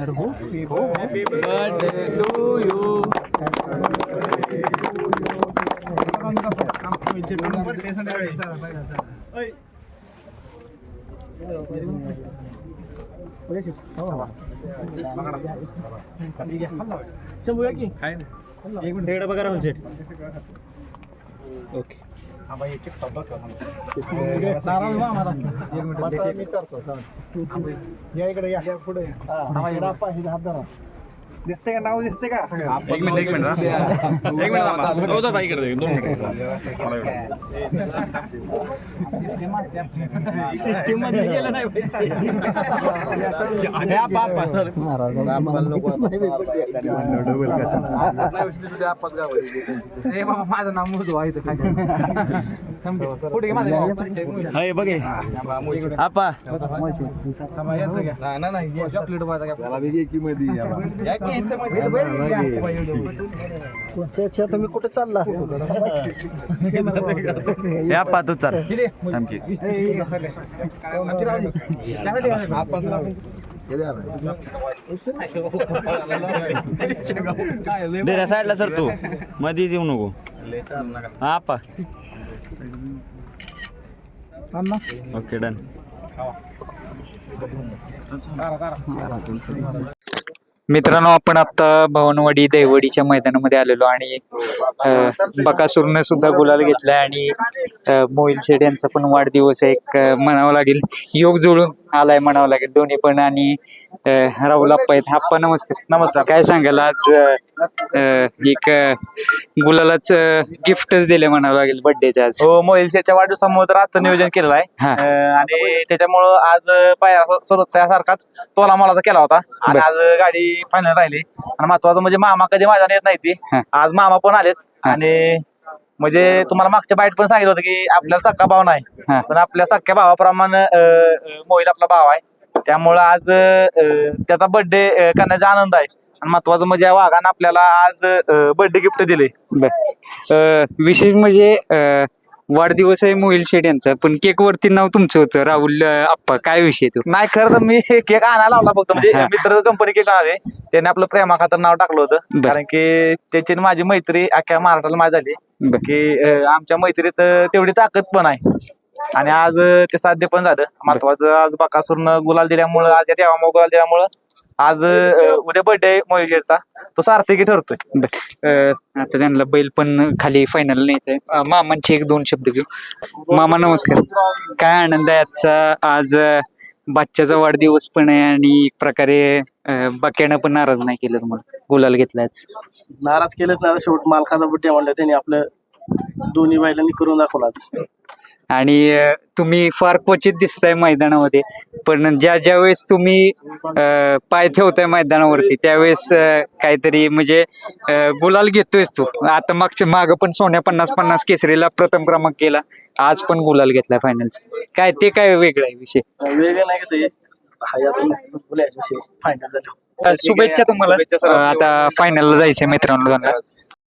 Birthday to you Shambhu या की एक मिनिट राहुल शेठ ओके या इकडे या. पुढे दिसते का? नाव दिसते का? एक मिनिट एक मिनिट हा. एक मिनिट थांबा. हो, दादा, इकडे दोन मिनिट. सिस्टीममध्ये गेलं नाही आप, आप, आप. माझं नाव मोजू आहे नाव. हाय बघे आपा. या. तुम्ही कुठे चालला? हे आपा तू चाल. किती? थांब की. ए, ए, ए, आमची राहू दे. त्यासाठी घ्या. आपण राहू. दे रे साईडला सर तू. मध्ये येऊ नको. हा आपा. ओके डन मित्रांनो आपण आता भवनवाडी दैवडीच्या मैदानामध्ये आलेलो आणि अ, बकासूरनं सुद्धा गुलाल घेतलाय आणि मोहिल शेठ यांचा पण वाढदिवस आहे. एक म्हणावं लागेल योग जुळून आलाय म्हणावं लागेल. दोन्ही पण आणि अ, राहुल आप्पा आहेत. आप्पा नमस्कार. नमस्कार. काय सांगाल आज अ, एक अ, गुलालाच गिफ्टच दिले म्हणावं लागेल बर्थडेचं आज हो मोहिल शेठच्या वाढदिवसामुळे तर आजचं नियोजन केलेलं आहे हा. अं, आणि त्याच्यामुळं आज पाया सारखाच तोला मोलाचा केला होता आणि बर. आज गाडी फायनल राहिली आणि महत्वाचं म्हणजे मामा कधी मैदान येत नाही ती. आज मामा पण आलेत हा. आणि म्हणजे तुम्हाला मागच्या बाईट पण सांगितलं होतं की आपल्याला सक्का भाव नाही. पण आपल्या सख्या भावाप्रमाणे अं, अं, मोहिल आपला भाव आहे त्यामुळं आज अं, त्याचा बर्थडे करण्याचा आनंद आहे आणि महत्वाचं म्हणजे या वाघानं आपल्याला आज बर्थडे गिफ्ट दिले बर. विशेष म्हणजे अ, वाढदिवस आहे मोहिल शेठ यांचा पण केक वरती नाव तुमचं होतं राहुल अ, आप्पा. काय विषय तो? नाही खरं तर मी केक आणायला लावला फक्त. म्हणजे. मित्र कंपनी केक आणाले. त्याने आपलं प्रेमा खातर नाव टाकलं होतं. बर. कारण की त्याची आणि माझी मैत्री अख्ख्या महाराष्ट्राला माझी झाली. बर. की अं, आमच्या मैत्रीत अं, तेवढी ताकद पण आहे. आणि आज अं, ते साध्य पण झालं. महत्वाचं आज बाकासूरनं गुलाल दिल्यामुळं आज या देवामुळे गुलाल दिल्यामुळं आज उद्या बर्थडे मोहिशेचा तो सार्थकी ठरतोय. अ, आता त्यांना बैल पण खाली फायनल न्यायचंय. अ, मामांचे एक दोन शब्द घेऊ. मामा नमस्कार. काय आनंद आहे आजचा? आज अ, बच्च्याचा वाढदिवस पण आहे आणि एक प्रकारे अ, बक्यानं पण नाराज नाही केलं तुम्हाला? गुलाल घेतलाय आज. नाराज केलंच नाही. शेवट मालकाचा बड्डे म्हणलं त्यांनी आपलं दोन्ही बैलांनी करून दाखवलं आज. आणि अ, तुम्ही फार क्वचित दिसताय मैदानामध्ये पण ज्या ज्या वेळेस तुम्ही अ, पाय ठेवताय मैदानावरती त्यावेळेस अ, काहीतरी म्हणजे अ, गुलाल घेतोयस तू. आता मागच्या माग पण सोन्या पन्नास पन्नास केसरीला प्रथम क्रमांक केला आज पण गुलाल घेतलाय फायनलचा काय ते काय वेगळं आहे विषय? वेगळं नाही कसं आहे हाय आता बोलायचं विषय फायनल झालं. अ, शुभेच्छा तुम्हाला. अ, आता फायनलला जायचंय मित्रांनो. त्यांना